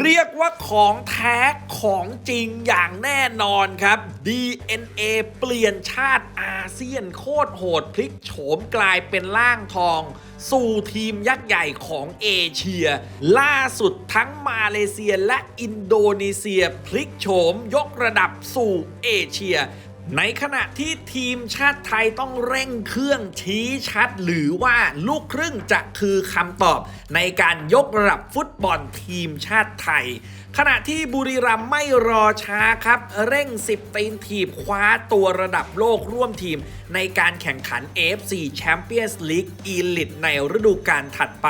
เรียกว่าของแท้ของจริงอย่างแน่นอนครับ DNA เปลี่ยนชาติอาเซียนโคตรโหดพลิกโฉมกลายเป็นล่างทอง สู่ทีมยักษ์ใหญ่ของเอเชีย ล่าสุดทั้งมาเลเซียและอินโดนีเซียพลิกโฉมยกระดับสู่เอเชีย ในขณะที่ทีมชาติไทยต้องเร่งเครื่องชี้ชัด หรือว่าลูกครึ่งจะคือคำตอบในการยกระดับฟุตบอลทีมชาติไทย ขณะที่บุรีรัมย์ไม่รอช้าครับ เร่ง 10 ตีนถีบคว้าตัวระดับโลกร่วมทีม ในการแข่งขัน AFC Champions League Elite ในฤดูกาลถัดไป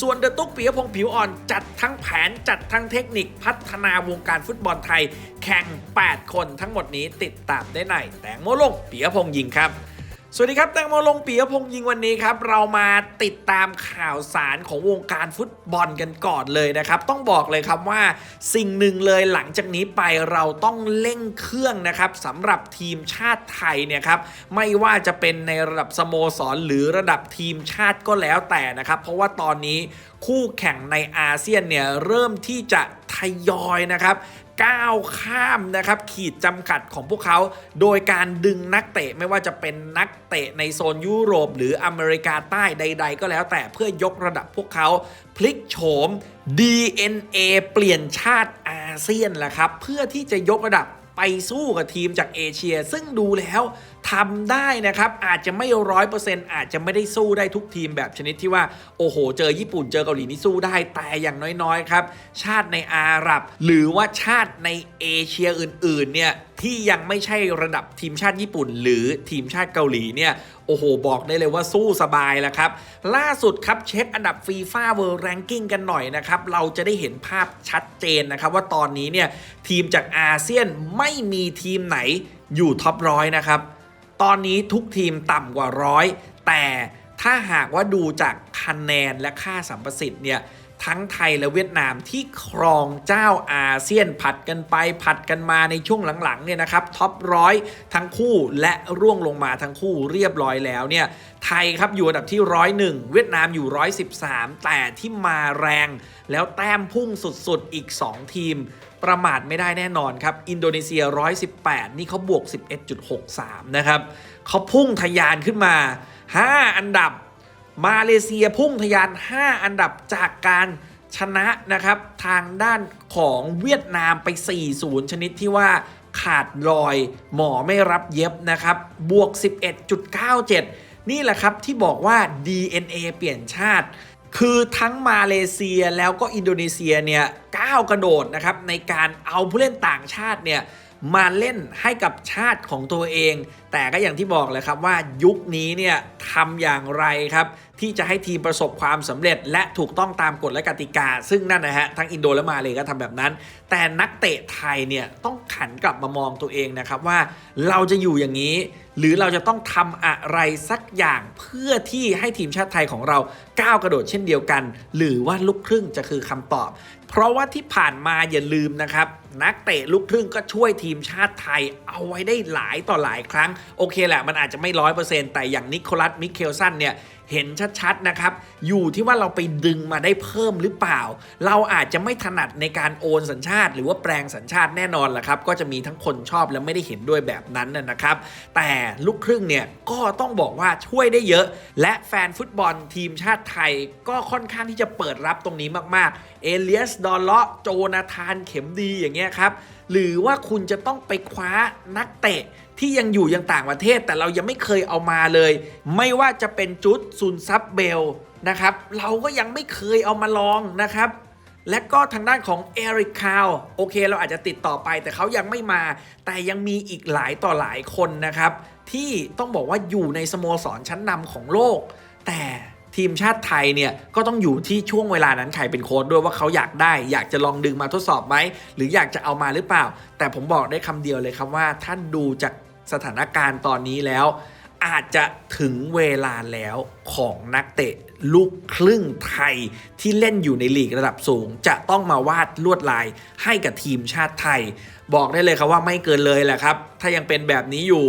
ส่วนเดอะตุ๊กปิยพงผิวอ่อนจัดทั้งแผนจัดทั้งเทคนิคพัฒนาวงการฟุตบอลไทย แข่ง 8 คนทั้งหมดนี้ติดตามได้ในแตงโมลงปิยพงษ์ยิงครับสวัสดีครับแตงโมลงปียพงษ์ยิงวันนี้ครับ เรามาติดตามข่าวสารของวงการฟุตบอลกันก่อนเลยนะครับ ต้องบอกเลยครับว่าสิ่งหนึ่งเลยหลังจากนี้ไปเราต้องเร่งเครื่องนะครับสำหรับทีมชาติไทยเนี่ยครับไม่ว่าจะเป็นในระดับสโมสรหรือระดับทีมชาติก็แล้วแต่นะครับ เพราะว่าตอนนี้คู่แข่งในอาเซียนเนี่ยเริ่มที่จะทยอยนะครับ ก้าวข้ามนะครับขีดจำกัดของพวกเขา โดยการดึงนักเตะไม่ว่าจะเป็นนักเตะในโซนยุโรป หรืออเมริกาใต้ใด ๆ ก็แล้วแต่เพื่อยกระดับพวกเขาพลิกโฉม DNA เปลี่ยนชาติอาเซียนแหละครับ เพื่อที่จะยกระดับ ไปสู้กับทีมจากเอเชีย ซึ่งดูแล้วทำได้นะครับ อาจจะไม่ร้อยเปอร์เซ็นต์อาจจะไม่ได้สู้ได้ทุกทีมแบบชนิดที่ว่า โอ้โห เจอญี่ปุ่นเจอเกาหลีนี่สู้ได้แต่อย่างน้อยๆครับ ชาติในอาหรับ หรือว่าชาติในเอเชียอื่นๆเนี่ยที่ยังไม่ใช่ระดับทีมชาติญี่ปุ่น หรือทีมชาติเกาหลีเนี่ยโอ้โห บอกได้เลยว่าสู้สบายแล้วครับ ล่าสุดครับเช็คอันดับฟีฟ่าเวิลด์แรงกิ้งกันหน่อยนะครับ เราจะได้เห็นภาพชัดเจนนะครับ ว่าตอนนี้เนี่ยทีมจากอาเซียนไม่มีทีมไหนอยู่ท็อปร้อยนะครับ ตอนนี้ทุกทีมต่ำกว่าร้อยแต่ถ้าหากว่าดูจากคะแนนและค่าสัมประสิทธิ์เนี่ย ทั้งไทยและเวียดนามที่ครองเจ้าอาเซียนผัดกันไปผัดกันมาในช่วงหลังๆเนี่ยนะครับท็อปร้อยทั้งคู่และร่วงลงมาทั้งคู่เรียบร้อยแล้วเนี่ยไทยครับอยู่อันดับที่ร้อยหนึ่งเวียดนามอยู่ร้อยสิบสามแต่ที่มาแรง แล้วแต้มพุ่งสุดๆ อีก 2 ทีม ประมาทไม่ได้แน่นอนครับ อินโดนีเซีย 118 นี่เขาบวก 11.63 นะครับเขาพุ่งทะยานขึ้นมา 5 อันดับ มาเลเซียพุ่งทะยาน 5 อันดับจากการชนะนะครับทางด้านของเวียดนามไป 4-0 ชนิดที่ว่าขาดรอยหมอไม่รับเย็บนะครับ บวก 11.97 นี่แหละครับที่บอกว่า DNA เปลี่ยนชาติ คือทั้งมาเลเซียแล้วก็อินโดนีเซียเนี่ยก้าวกระโดดนะครับในการเอาผู้เล่นต่างชาติเนี่ย มาเล่นให้กับชาติของตัวเอง แต่ก็อย่างที่บอกเลยครับว่ายุคนี้เนี่ยทำอย่างไรครับ ที่จะให้ทีมประสบความสำเร็จ และถูกต้องตามกฎและกติกา ซึ่งนั่นนะฮะทั้งอินโดและมาเลยก็ทำแบบนั้น แต่นักเตะไทยเนี่ยต้องขันกลับมามองตัวเองนะครับว่าเราจะอยู่อย่างนี้ หรือเราจะต้องทำอะไรสักอย่างเพื่อที่ให้ทีมชาติไทยของเราก้าวกระโดดเช่นเดียวกัน หรือว่าลูกครึ่งจะคือคำตอบ เพราะว่าที่ผ่านมาอย่าลืมนะครับ นักเตะลูกครึ่งก็ช่วยทีมชาติไทย เอาไว้ได้หลายต่อหลายครั้ง โอเคแหละมันอาจจะไม่ร้อยเปอร์เซ็นต์แต่อย่างนิโคลัสมิเคลสันเนี่ย เห็นชัดๆนะครับ อยู่ที่ว่าเราไปดึงมาได้เพิ่มหรือเปล่า เราอาจจะไม่ถนัดในการโอนสัญชาติ หรือว่าแปลงสัญชาติแน่นอนแหละครับ ก็จะมีทั้งคนชอบและไม่ได้เห็นด้วยแบบนั้นนะนะครับ แต่ลูกครึ่งเนี่ยก็ต้องบอกว่าช่วยได้เยอะ และแฟนฟุตบอลทีมชาติไทย ก็ค่อนข้างที่จะเปิดรับตรงนี้มากๆ เอเลียส ดอลเลาะโจนาธาน เข็มดีอย่างเงี้ยครับ หรือว่าคุณจะต้องไปคว้านักเตะที่ยังอยู่ยังต่างประเทศ แต่เรายังไม่เคยเอามาเลย ไม่ว่าจะเป็นจุดซุนซับเบลนะครับ เราก็ยังไม่เคยเอามาลองนะครับ และก็ทางด้านของเอริกคาวโอเค เราอาจจะติดต่อไปแต่เขายังไม่มา แต่ยังมีอีกหลายต่อหลายคนนะครับ ที่ต้องบอกว่าอยู่ในสโมสรชั้นนำของโลก แต่ ทีมชาติไทยเนี่ยก็ต้องอยู่ที่ช่วงเวลานั้นใครเป็นโค้ดด้วยว่าเขาอยากได้ อยากจะลองดึงมาทดสอบไหมหรืออยากจะเอามาหรือเปล่า แต่ผมบอกได้คำเดียวเลยครับว่าท่านดูจากสถานการณ์ตอนนี้แล้ว อาจจะถึงเวลาแล้วของนักเตะลูกครึ่งไทยที่เล่นอยู่ในลีกระดับสูง จะต้องมาวาดลวดลายให้กับทีมชาติไทย บอกได้เลยครับว่าไม่เกินเลยแหละครับ ถ้ายังเป็นแบบนี้อยู่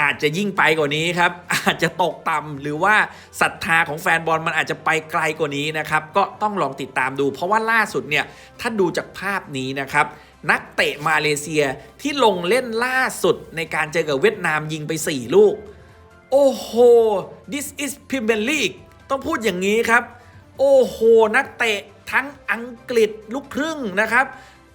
อาจจะยิ่งไปกว่านี้ครับ อาจจะตกต่ำหรือว่าศรัทธาของแฟนบอลมันอาจจะไปไกลกว่านี้นะครับ ก็ต้องลองติดตามดู เพราะว่าล่าสุดเนี่ยถ้าดูจากภาพนี้นะครับนักเตะมาเลเซียที่ลงเล่นล่าสุดในการเจอกับเวียดนามยิงไป 4 ลูก โอ้โห this is Premier League ต้องพูดอย่างนี้ครับ โอ้โห นักเตะทั้งอังกฤษลูกครึ่งนะครับ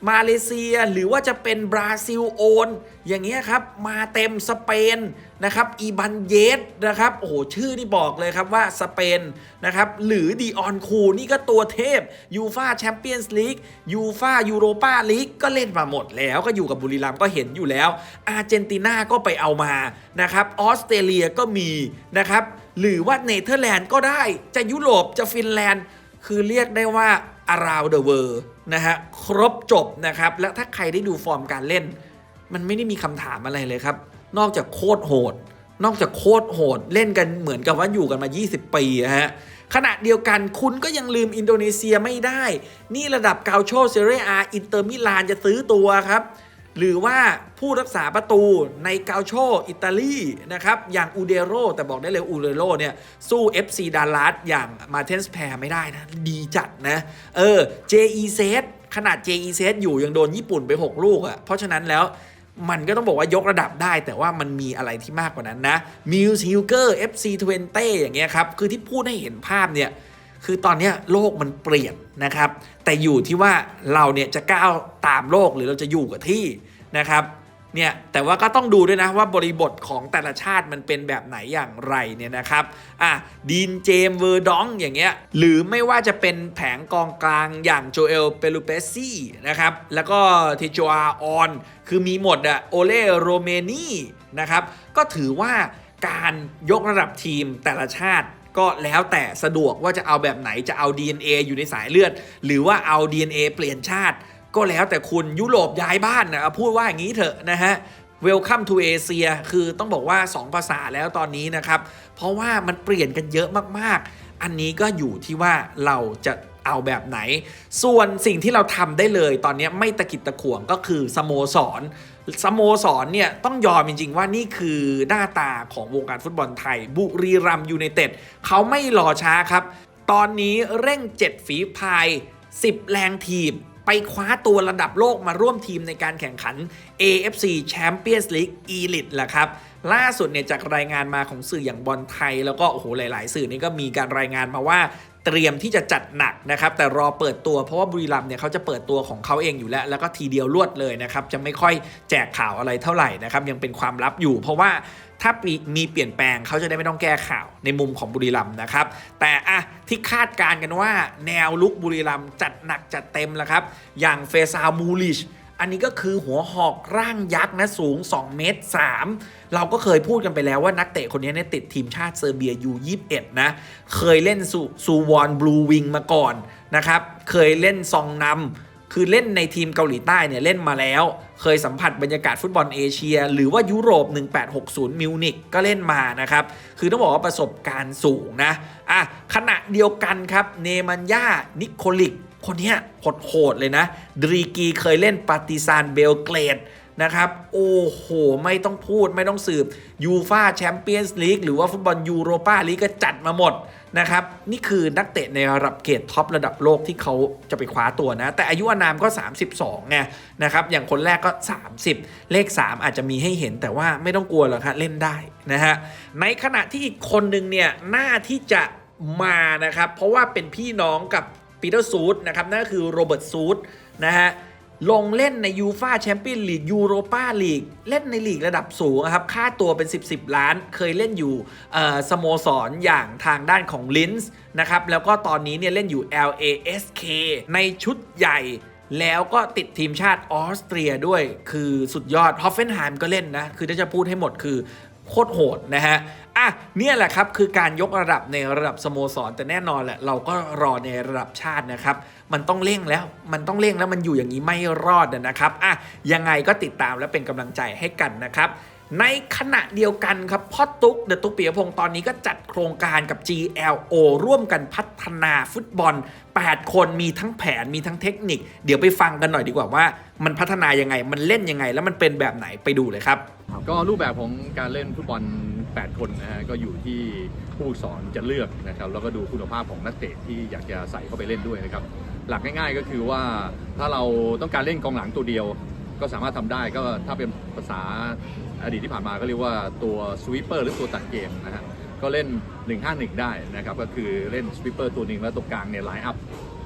มาเลเซียหรือว่าจะเป็นบราซิลโอน อย่างเงี้ยครับ มาเต็มสเปนนะครับอีบันเยสนะครับโอ้โหชื่อนี่บอกเลยครับว่าสเปนนะครับหรือดีออนคูนี่ก็ตัวเทพยูฟาแชมเปี้ยนส์ลีกยูฟายูโรปาลีกก็เล่นมาหมดแล้วก็อยู่กับบุรีรัมย์ก็เห็นอยู่แล้ว อาร์เจนตินาก็ไปเอามานะครับออสเตรเลียก็มีนะครับหรือว่าเนเธอร์แลนด์ก็ได้จะยุโรปจะฟินแลนด์ คือเรียกได้ว่า around the world นะฮะครบจบนะครับ และถ้าใครได้ดูฟอร์มการเล่น มันไม่ได้มีคำถามอะไรเลยครับ นอกจากโคตรโหด นอกจากโคตรโหด เล่นกันเหมือนกับว่าอยู่กันมา 20 ปีอะฮะขณะเดียวกันคุณก็ยังลืมอินโดนีเซียไม่ได้ นี่ระดับกาโชเซเรียอาอินเตอร์มิลานจะซื้อตัวครับ หรือว่าผู้รักษาประตูในกาโชอิตาลีนะครับอย่างอูเดโรแต่บอกได้เลยอูเดโรเนี่ยสู้ FC ดาลัสอย่างมาเทนส์แพรไม่ได้นะ ดีจัดนะ เออ JEZ ขนาด JEZ อยู่ยังโดนญี่ปุ่นไป 6 ลูกอะ่ะ เพราะฉะนั้นแล้วมันก็ต้องบอกว่ายกระดับได้ แต่ว่ามันมีอะไรที่มากกว่านั้นนะมิลซิลเกอร์ FC 20อย่างเงี้ยครับ คือที่พูดให้เห็นภาพเนี่ย คือตอนนี้โลกมันเปลี่ยนนะครับ แต่อยู่ที่ว่าเราเนี่ยจะก้าวตามโลกหรือเราจะอยู่กับที่นะครับเนี่ยแต่ว่าก็ต้องดูด้วยนะว่าบริบทของแต่ละชาติมันเป็นแบบไหนอย่างไรเนี่ยนะครับอะดีนเจมส์เวอร์ดองอย่างเงี้ยหรือไม่ว่าจะเป็นแผงกองกลางอย่างโจเอลเปลูเปซี่นะครับแล้วก็ทิโจอาออน คือมีหมดอะโอเลโรเมนีนะครับก็ถือว่าการยกระดับทีมแต่ละชาติ ก็แล้วแต่สะดวกว่าจะเอาแบบไหนจะเอา DNA อยู่ในสายเลือด หรือว่าเอา DNA เปลี่ยนชาติ ก็แล้วแต่คุณยุโรปย้ายบ้านนะพูดว่าอย่างนี้เถอะนะฮะ Welcome to Asia คือต้องบอกว่า 2 ภาษาแล้วตอนนี้นะครับ เพราะว่ามันเปลี่ยนกันเยอะมากๆ อันนี้ก็อยู่ที่ว่าเราจะ เอาแบบไหน ส่วนสิ่งที่เราทำได้เลย ตอนนี้ไม่ตะกิดตะขวงก็คือสโมสรสโมสรเนี่ยต้องยอมจริง ๆ ว่านี่คือหน้าตาของวงการฟุตบอลไทย บุรีรัมยูไนเต็ดเขาไม่รอช้าครับ ตอนนี้เร่ง7ฝีพาย 10 แรงทีมไปคว้าตัวระดับโลกมาร่วมทีมในการแข่งขัน AFC Champions League Elite แหละครับ ล่าสุดเนี่ยจากรายงานมาของสื่ออย่างบอลไทย แล้วก็โอ้โหหลาย ๆ สื่อนี่ก็มีการรายงานมาว่า เตรียมที่จะจัดหนักนะครับ แต่รอเปิดตัวเพราะว่าบุรีรัมเนี่ยเขาจะเปิดตัวของเขาเองอยู่แล้ว แล้วก็ทีเดียวรวดเลยนะครับ จะไม่ค่อยแจกข่าวอะไรเท่าไหร่นะครับ ยังเป็นความลับอยู่ เพราะว่าถ้ามีเปลี่ยนแปลงเขาจะได้ไม่ต้องแก้ข่าวในมุมของบุรีรัมนะครับ แต่อะที่คาดการณ์กันว่า แนวลุกบุรีรัมจัดหนักจัดเต็มแล้วครับ อย่างเฟซามูลิช อันนี้ก็คือหัวหอกร่างยักษ์นะสูง 2 เมตร 3 เราก็เคยพูดกันไปแล้วว่านักเตะคนนี้เนี่ยติดทีมชาติเซอร์เบียอยู่21 นะ เคยเล่นซูซูวอนบลูวิงมาก่อนนะครับ เคยเล่นซองนำคือเล่นในทีมเกาหลีใต้เนี่ยเล่นมาแล้ว เคยสัมผัสบรรยากาศฟุตบอลเอเชีย หรือว่ายุโรป 1860 มิวนิกก็เล่นมานะครับ คือต้องบอกว่าประสบการณ์สูงนะอะขณะเดียวกันครับเนมันยานิโคลิก คนนี้โหดเลยนะดรีกีเคยเล่นปาติซานเบลเกรดนะครับ โอ้โห ไม่ต้องพูดไม่ต้องสืบยูฟาแชมเปี้ยนส์ลีกหรือว่าฟุตบอลยูโรปาลีกก็จัดมาหมดนะครับ นี่คือนักเตะในระดับเกรดท็อประดับโลกที่เขาจะไปคว้าตัวนะ แต่อายุอนามก็ 32ไงนะครับ อย่างคนแรกก็ 30 เลข 3 อาจจะมีให้เห็นแต่ว่าไม่ต้องกลัวหรอกครับเล่นได้นะฮะในขณะที่อีกคนหนึ่งเนี่ยหน้าที่จะมานะครับ เพราะว่าเป็นพี่น้องกับ ปีเตอร์ซูดนะครับนั่นก็คือโรเบิร์ตซูดนะฮะลงเล่นในยูฟาแชมเปี้ยนลีกยูโรปาลีกเล่นในลีกระดับสูงครับ ค่าตัวเป็น 10 10 ล้าน เคยเล่นอยู่สโมสรอย่างทางด้านของลินส์นะครับ แล้วก็ตอนนี้เนี่ยเล่นอยู่ LASK ในชุดใหญ่แล้วก็ติดทีมชาติออสเตรียด้วย คือสุดยอดฮอฟเฟนไฮม์ก็เล่นนะ คือถ้าจะพูดให้หมดคือ โคตรโหดนะฮะอะเนี่ยแหละครับคือการยกระดับในระดับสโมสร แต่แน่นอนแหละเราก็รอในระดับชาตินะครับ มันต้องเร่งแล้วมันต้องเร่งแล้วมันอยู่อย่างนี้ไม่รอดนะครับอะยังไงก็ติดตามและเป็นกำลังใจให้กันนะครับ ในขณะเดียวกันครับพ่อตุ๊กเดอะตุ๊กเปียพงศ์ตอนนี้ก็จัดโครงการกับ GLO ร่วมกันพัฒนาฟุตบอล 8 คนมีทั้งแผนมีทั้งเทคนิค เดี๋ยวไปฟังกันหน่อยดีกว่าว่า มันพัฒนายังไงมันเล่นยังไง แล้วมันเป็นแบบไหนไปดูเลยครับ ก็รูปแบบของการเล่นฟุตบอล 8 คนนะฮะก็อยู่ที่ผู้ฝึกสอนจะเลือกนะครับแล้วก็ดูคุณภาพของนักเตะที่อยากจะใส่เข้าไปเล่นด้วยนะครับหลักง่ายๆก็คือว่าถ้าเราต้องการเล่นกองหลังตัวเดียว ก็สามารถทำได้ก็ถ้าเป็นภาษา อดีตที่ผ่านมาก็เรียกว่าตัวสวีปเปอร์หรือตัวตัดเกมนะฮะก็เล่น 1-5-1 ได้นะครับก็คือเล่นสวีปเปอร์ตัวหนึ่งแล้วตรงกลางเนี่ยไลน์อัพ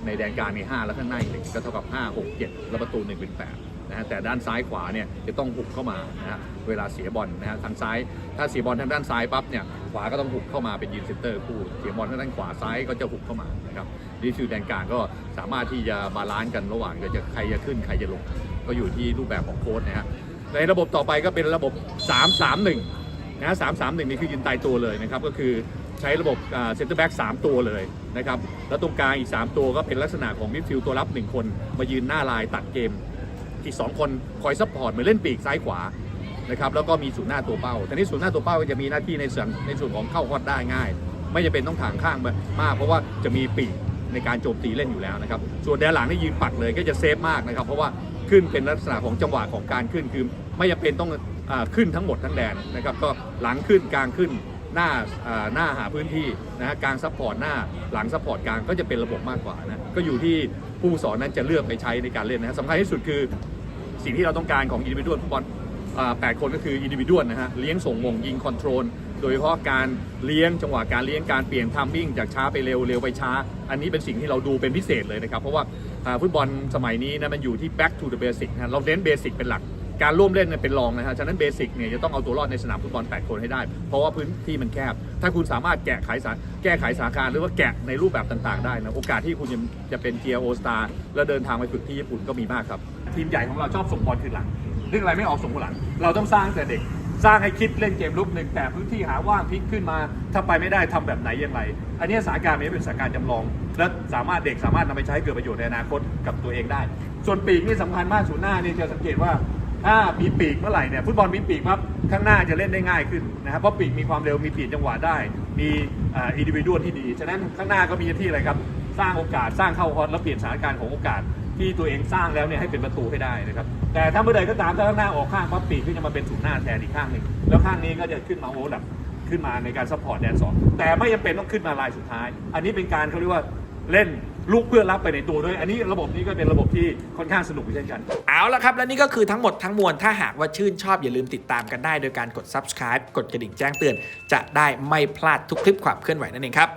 ในแดนกลางมี5แล้วข้างในหนึ่งก็เท่ากับ 5 6 7 แล้วประตู 1 เป็น8นะฮะแต่ด้านซ้ายขวาเนี่ยจะต้องหุบเข้ามานะฮะเวลาเสียบอลนะฮะทางซ้าย ถ้าเสียบอลทางด้านซ้ายปั๊บเนี่ยขวาก็ต้องหุบเข้ามาเป็นยืนเซนเตอร์คู่เสียบอลทางด้านขวาซ้ายก็จะหุบเข้ามานะครับนี่คือแดนกลางก็สามารถที่จะบาลานซ์กันระหว่างจะใครจะขึ้นใครจะลง ก็อยู่ที่รูปแบบของโค้ดนะฮะ ในระบบต่อไปก็เป็นระบบ 3-3-1 นะ3-3-1 นี่คือยืนตายตัวเลยนะครับ ก็คือใช้ระบบเซ็นเตอร์แบ็ก3ตัวเลยนะครับ แล้วตรงกลางอีก 3 ตัวก็เป็นลักษณะของมิดฟิลด์ตัวรับ 1 คน มายืนหน้าลายตัดเกม อีก 2 คนคอยซัพพอร์ตเหมือนเล่นปีกซ้ายขวานะครับแล้วก็มีศูนย์หน้าตัวเป้า แต่นี่ศูนย์หน้าตัวเป้าก็จะมีหน้าที่ในส่วนในส่วนของเข้าฮอตได้ง่าย ไม่จำเป็นต้องถางข้างมาก เพราะว่าจะมีปีกในการโจมตีเล่นอยู่แล้วนะครับ ส่วนแดนหลังนี่ยืนปักเลยก็จะเซฟมากนะครับ เพราะว่า ขึ้นเป็นลักษณะของจังหวะของการขึ้นคือไม่จำเป็นต้องอขึ้นทั้งหมดทั้งแดนนะครับก็หลังขึ้นกลางขึ้นหน้าหน้าหาพื้นที่นะฮะกลางซัพพอร์ตหน้าหลังซัพพอร์ตกลางก็จะเป็นระบบมากกว่านะก็อยู่ที่ผู้สอนนั้นจะเลือกไปใช้ในการเล่นนะฮะสำคัญที่สุดคือสิ่งที่เราต้องการของอินดิวิดวลฟุตบอลแปดคนก็คืออินดิวิดวลนะฮะเลี้ยงส่งมงยิงคอนโทรลโดยเฉพาะการเลี้ยงจังหวะการเลี้ยงการเปลี่ยนทัมมิ่งจากช้าไปเร็วเร็วไปช้า อันนี้เป็นสิ่งที่เราดูเป็นพิเศษเลยนะครับ เพราะว่า ฟุตบอลสมัยนี้นะมันอยู่ที่ back to the basic นะเราเน้นเบสิกเป็นหลักการร่วมเล่นเป็นรองนะฮะ ฉะนั้นเบสิกเนี่ยจะต้องเอาตัวรอดในสนามฟุตบอล 8 คนให้ได้ เพราะว่าพื้นที่มันแคบ ถ้าคุณสามารถแกะไขสาแก้ไขสาการหรือว่าแกะในรูปแบบต่างๆ ได้นะ โอกาสที่คุณจะจะเป็นเกียโอสตาร์แล้วเดินทางไปฝึกที่ญี่ปุ่นก็มีมากครับ ทีมใหญ่ของเราชอบส่งบอลคืนหลัง เรื่องอะไรไม่ออกส่งหลัง เราต้องสร้างแต่เด็ก สร้างให้คิดเล่นเกมลุกหนึ่งแต่พื้นที่หาว่างพลิกขึ้นมา ถ้าไปไม่ได้ทำแบบไหนอย่างไร อันนี้สถานการณ์นี้เป็นสถานการณ์จำลอง และสามารถเด็กสามารถนำไปใช้ให้เกิดประโยชน์ในอนาคตกับตัวเองได้ ส่วนปีกนี่สำคัญมากศูนย์หน้านี่จะสังเกตว่าถ้ามีปีกเมื่อไหร่เนี่ยฟุตบอลมีปีกปั๊บข้างหน้าจะเล่นได้ง่ายขึ้นนะครับเพราะปีกมีความเร็วมีเปลี่ยนจังหวะได้ มีอินดิวิดวลที่ดี ฉะนั้นข้างหน้าก็มีที่อะไรครับ สร้างโอกาสสร้างเข้าฮอตแล้วเปลี่ยนสถานการณ์ของโอกาส ที่ตัวเองสร้างแล้วเนี่ยให้เป็นประตูให้ได้นะครับ แต่ถ้าเมื่อใดก็ตามถ้าข้างหน้าออกข้างปั๊บปีกก็จะมาเป็นศูนย์หน้าแทนอีกข้างหนึ่งแล้วข้างนี้ก็จะขึ้นมาโอ้แบบขึ้นมาในการซัพพอร์ตแดนสองแต่ไม่จำเป็นต้องขึ้นมาลายสุดท้าย อันนี้เป็นการเขาเรียกว่าเล่นลุกเพื่อรับไปในตัวด้วย อันนี้ระบบนี้ก็เป็นระบบที่ค่อนข้างสนุกเช่นกัน เอาละครับ และนี่ก็คือทั้งหมดทั้งมวล ถ้าหากว่าชื่นชอบอย่าลืมติดตามกันได้โดยการกด subscribe กดกระดิ่งแจ้งเตือน จะได้ไม่พลาดทุกคลิปความเคลื่อนไหวนั่นเองครับ